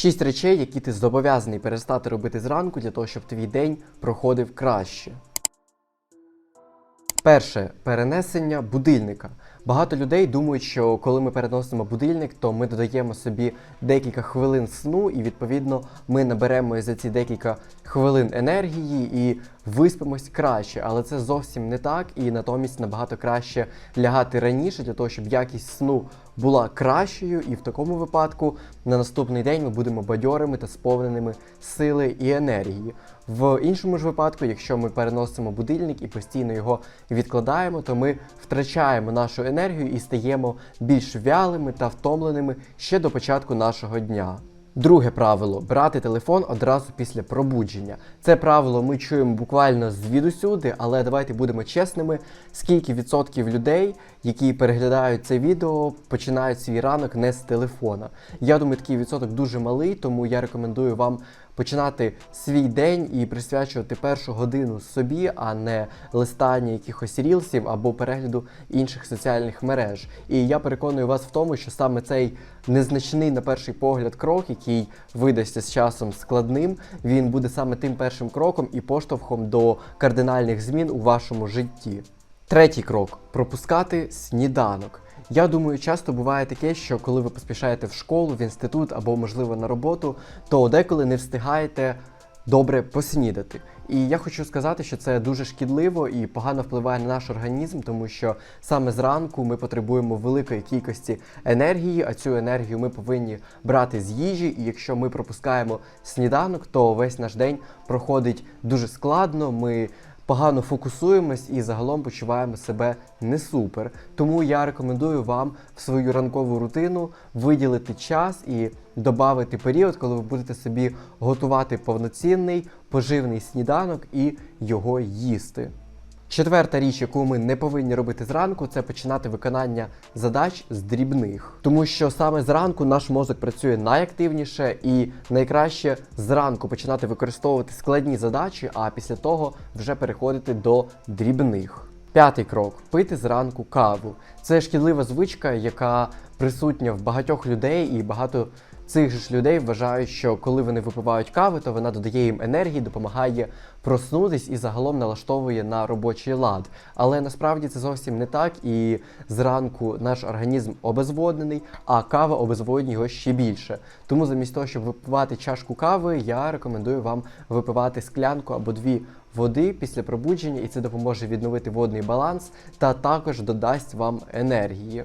Шість речей, які ти зобов'язаний перестати робити зранку для того, щоб твій день проходив краще. Перше перенесення будильника. Багато людей думають, що коли ми переносимо будильник, то ми додаємо собі декілька хвилин сну, і відповідно ми наберемо за ці декілька хвилин енергії і виспимось краще. Але це зовсім не так, і натомість набагато краще лягати раніше для того, щоб якість сну була кращою, і в такому випадку на наступний день ми будемо бадьорими та сповненими сили і енергії. В іншому ж випадку, якщо ми переносимо будильник і постійно його відкладаємо, то ми втрачаємо нашу енергію і стаємо більш вялими та втомленими ще до початку нашого дня. Друге правило брати телефон одразу після пробудження. Це правило ми чуємо буквально звідусюди, але давайте будемо чесними. Скільки відсотків людей, які переглядають це відео, починають свій ранок не з телефона? Я думаю, такий відсоток дуже малий, тому я рекомендую вам починати свій день і присвячувати першу годину собі, а не листання якихось рілсів або перегляду інших соціальних мереж. І я переконую вас в тому, що саме цей незначний на перший погляд крок, який видасться з часом складним, він буде саме тим першим кроком і поштовхом до кардинальних змін у вашому житті. Третій крок пропускати сніданок. Я думаю, часто буває таке, що коли ви поспішаєте в школу, в інститут або, можливо, на роботу, то деколи не встигаєте добре поснідати. І я хочу сказати, що це дуже шкідливо і погано впливає на наш організм, тому що саме зранку ми потребуємо великої кількості енергії, а цю енергію ми повинні брати з їжі. І якщо ми пропускаємо сніданок, то весь наш день проходить дуже складно. Ми погано фокусуємось і загалом почуваємо себе не супер. Тому я рекомендую вам в свою ранкову рутину виділити час і додати період, коли ви будете собі готувати повноцінний поживний сніданок і його їсти. Четверта річ, яку ми не повинні робити зранку, це починати виконання задач з дрібних, тому що саме зранку наш мозок працює найактивніше і найкраще зранку починати використовувати складні задачі, а після того вже переходити до дрібних. П'ятий крок пити зранку каву. Це шкідлива звичка, яка присутня в багатьох людей, і багато цих же ж людей вважають, що коли вони випивають кави, то вона додає їм енергії, допомагає проснутись і загалом налаштовує на робочий лад. Але насправді це зовсім не так, і зранку наш організм обезводнений, а кава обезводнює його ще більше. Тому замість того, щоб випивати чашку кави, я рекомендую вам випивати склянку або дві води після пробудження, і це допоможе відновити водний баланс та також додасть вам енергії.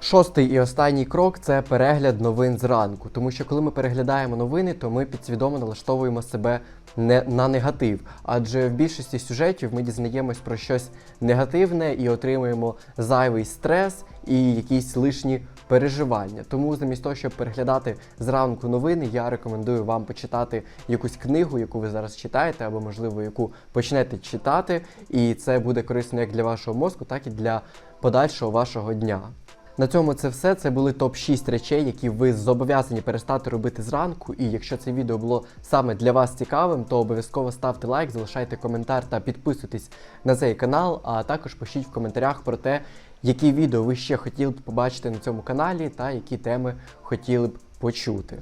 Шостий і останній крок це перегляд новин зранку. Тому що коли ми переглядаємо новини, то ми підсвідомо налаштовуємо себе не на негатив. Адже в більшості сюжетів ми дізнаємось про щось негативне і отримуємо зайвий стрес і якісь лишні переживання. Тому замість того, щоб переглядати зранку новини, я рекомендую вам почитати якусь книгу, яку ви зараз читаєте, або можливо яку почнете читати, і це буде корисно як для вашого мозку, так і для подальшого вашого дня. На цьому це все. Це були топ-6 речей, які ви зобов'язані перестати робити зранку. І якщо це відео було саме для вас цікавим, то обов'язково ставте лайк, залишайте коментар та підписуйтесь на цей канал. А також пишіть в коментарях про те, які відео ви ще хотіли б побачити на цьому каналі та які теми хотіли б почути.